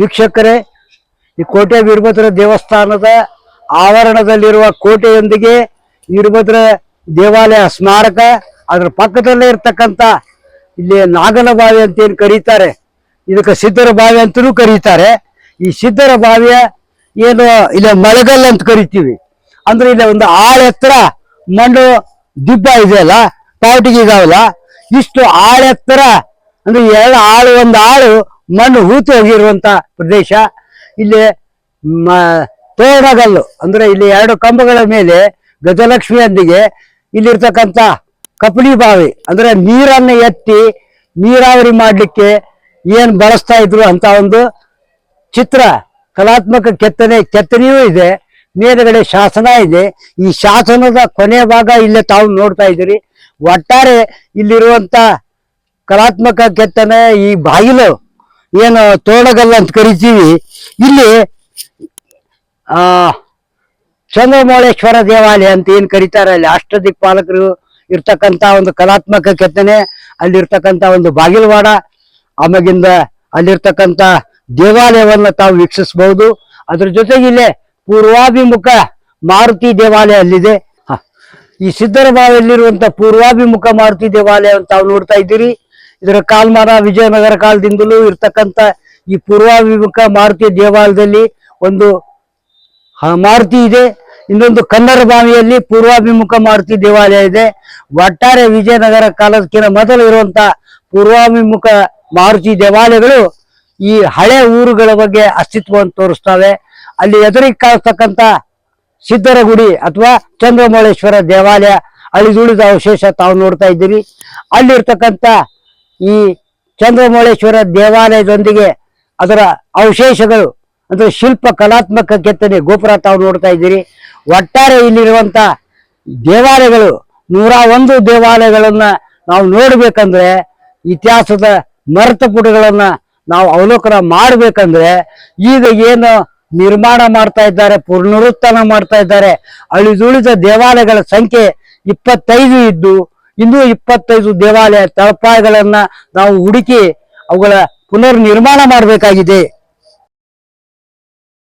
ವೀಕ್ಷಕರೇ, ಈ ಕೋಟೆ ವೀರಭದ್ರ ದೇವಸ್ಥಾನದ ಆವರಣದಲ್ಲಿರುವ ಕೋಟೆಯೊಂದಿಗೆ ವೀರಭದ್ರ ದೇವಾಲಯ ಸ್ಮಾರಕ, ಅದರ ಪಕ್ಕದಲ್ಲೇ ಇರ್ತಕ್ಕಂಥ ಇಲ್ಲಿ ನಾಗನ ಬಾವಿ ಅಂತ ಏನು ಕರೀತಾರೆ, ಇದಕ್ಕೆ ಸಿದ್ಧರ ಬಾವಿ ಅಂತಲೂ ಕರೀತಾರೆ. ಈ ಸಿದ್ಧರ ಬಾವಿಯ ಏನು ಇಲ್ಲಿ ಮಳೆಗಲ್ ಅಂತ ಕರಿತೀವಿ. ಅಂದ್ರೆ ಇಲ್ಲಿ ಒಂದು ಆಳ ಎತ್ತರ ಮಣ್ಣು ದಿಬ್ಬ ಇದೆಯಲ್ಲ ಪಾವಟಿಗೆ ಇದಾವಲ್ಲ ಇಷ್ಟು ಆಳ ಎತ್ತರ, ಅಂದ್ರೆ ಎರಡು ಆಳು, ಒಂದು ಆಳು ಮಣ್ಣು ಹೂತು ಹೋಗಿರುವಂತ ಪ್ರದೇಶ. ಇಲ್ಲಿ ತೋರಣಗಲ್ಲು, ಅಂದ್ರೆ ಇಲ್ಲಿ ಎರಡು ಕಂಬಗಳ ಮೇಲೆ ಗಜಲಕ್ಷ್ಮಿಯೊಂದಿಗೆ ಇಲ್ಲಿರ್ತಕ್ಕಂಥ ಕಪಲಿ ಬಾವಿ, ಅಂದ್ರೆ ನೀರನ್ನು ಎತ್ತಿ ನೀರಾವರಿ ಮಾಡಲಿಕ್ಕೆ ಏನು ಬಳಸ್ತಾ ಇದ್ರು ಅಂತ ಒಂದು ಚಿತ್ರ, ಕಲಾತ್ಮಕ ಕೆತ್ತನೆ, ಕೆತ್ತನೆಯೂ ಇದೆ, ಮೇಲುಗಡೆ ಶಾಸನ ಇದೆ. ಈ ಶಾಸನದ ಕೊನೆ ಭಾಗ ಇಲ್ಲೇ ತಾವು ನೋಡ್ತಾ ಇದ್ದೀರಿ. ಒಟ್ಟಾರೆ ಇಲ್ಲಿರುವಂತ ಕಲಾತ್ಮಕ ಕೆತ್ತನೆ, ಈ ಬಾಗಿಲು ಏನು ತೋಡಗಲ್ಲ ಅಂತ ಕರಿತೀವಿ. ಇಲ್ಲಿ, ಆ, ಚಂದ್ರಮೌಳೇಶ್ವರ ದೇವಾಲಯ ಅಂತ ಏನು ಕರೀತಾರೆ ಅಲ್ಲಿ ಅಷ್ಟದಿಕ್ಪಾಲಕರು ಇರ್ತಕ್ಕಂತ ಒಂದು ಕಲಾತ್ಮಕ ಕೆತ್ತನೆ ಅಲ್ಲಿರ್ತಕ್ಕಂಥ ಒಂದು ಬಾಗಿಲವಾಡ, ಆಮೇಗಿಂದ ಅಲ್ಲಿರ್ತಕ್ಕಂಥ ದೇವಾಲಯವನ್ನ ತಾವು ವೀಕ್ಷಿಸಬಹುದು. ಅದ್ರ ಜೊತೆಗೆ ಇಲ್ಲೇ ಪೂರ್ವಾಭಿಮುಖ ಮಾರುತಿ ದೇವಾಲಯ ಅಲ್ಲಿದೆ. ಈ ಸಿದ್ದರ ಬಾವಿಯಲ್ಲಿರುವಂತ ಪೂರ್ವಾಭಿಮುಖ ಮಾರುತಿ ದೇವಾಲಯವನ್ನು ತಾವು ನೋಡ್ತಾ ಇದ್ದೀರಿ. ಇದರ ಕಾಲ್ಮಾನ ವಿಜಯನಗರ ಕಾಲದಿಂದಲೂ ಇರ್ತಕ್ಕಂತ ಈ ಪೂರ್ವಾಭಿಮುಖ ಮಾರುತಿ ದೇವಾಲಯದಲ್ಲಿ ಒಂದು ಮಾರುತಿ ಇದೆ. ಇನ್ನೊಂದು ಕನ್ನಡ ಬಾವಿಯಲ್ಲಿ ಪೂರ್ವಾಭಿಮುಖ ಮಾರುತಿ ದೇವಾಲಯ ಇದೆ. ಒಟ್ಟಾರೆ ವಿಜಯನಗರ ಕಾಲಕ್ಕಿಂತ ಮೊದಲು ಇರುವಂತ ಪೂರ್ವಾಭಿಮುಖ ಮಾರುತಿ ದೇವಾಲಯಗಳು ಈ ಹಳೆ ಊರುಗಳ ಬಗ್ಗೆ ಅಸ್ತಿತ್ವವನ್ನು ತೋರಿಸ್ತವೆ. ಅಲ್ಲಿ ಎದುರಿಗೆ ಕಾಣಿಸ್ತಕ್ಕಂಥ ಸಿದ್ಧರ ಗುಡಿ ಅಥವಾ ಚಂದ್ರಮೌಳೇಶ್ವರ ದೇವಾಲಯ, ಅಳಿದುಳಿದ ಅವಶೇಷ ತಾವು ನೋಡ್ತಾ ಇದ್ದೀರಿ. ಅಲ್ಲಿರ್ತಕ್ಕಂಥ ಈ ಚಂದ್ರಮೌಳೇಶ್ವರ ದೇವಾಲಯದೊಂದಿಗೆ ಅದರ ಅವಶೇಷಗಳು, ಅಂದ್ರೆ ಶಿಲ್ಪ ಕಲಾತ್ಮಕ ಕೆತ್ತನೆ ಗೋಪುರ ತಾವು ನೋಡ್ತಾ ಇದ್ದೀರಿ. ಒಟ್ಟಾರೆ ಇಲ್ಲಿರುವಂತ ದೇವಾಲಯಗಳು, ನೂರ ಒಂದು ದೇವಾಲಯಗಳನ್ನ ನಾವು ನೋಡ್ಬೇಕಂದ್ರೆ, ಇತಿಹಾಸದ ಮರೆತ ಪುಟಗಳನ್ನ ನಾವು ಅವಲೋಕನ ಮಾಡ್ಬೇಕಂದ್ರೆ, ಈಗ ಏನು ನಿರ್ಮಾಣ ಮಾಡ್ತಾ ಇದ್ದಾರೆ, ಪುನರುತ್ಥಾನ ಮಾಡ್ತಾ ಇದ್ದಾರೆ, ಅಳಿದುಳಿದ ದೇವಾಲಯಗಳ ಸಂಖ್ಯೆ ಇಪ್ಪತ್ತೈದು ಇದ್ದು ಇನ್ನೂ ಇಪ್ಪತ್ತೈದು ದೇವಾಲಯ ತಳಪಾಯಗಳನ್ನ ನಾವು ಹುಡುಕಿ ಅವುಗಳ ಪುನರ್ ನಿರ್ಮಾಣ ಮಾಡಬೇಕಾಗಿದೆ.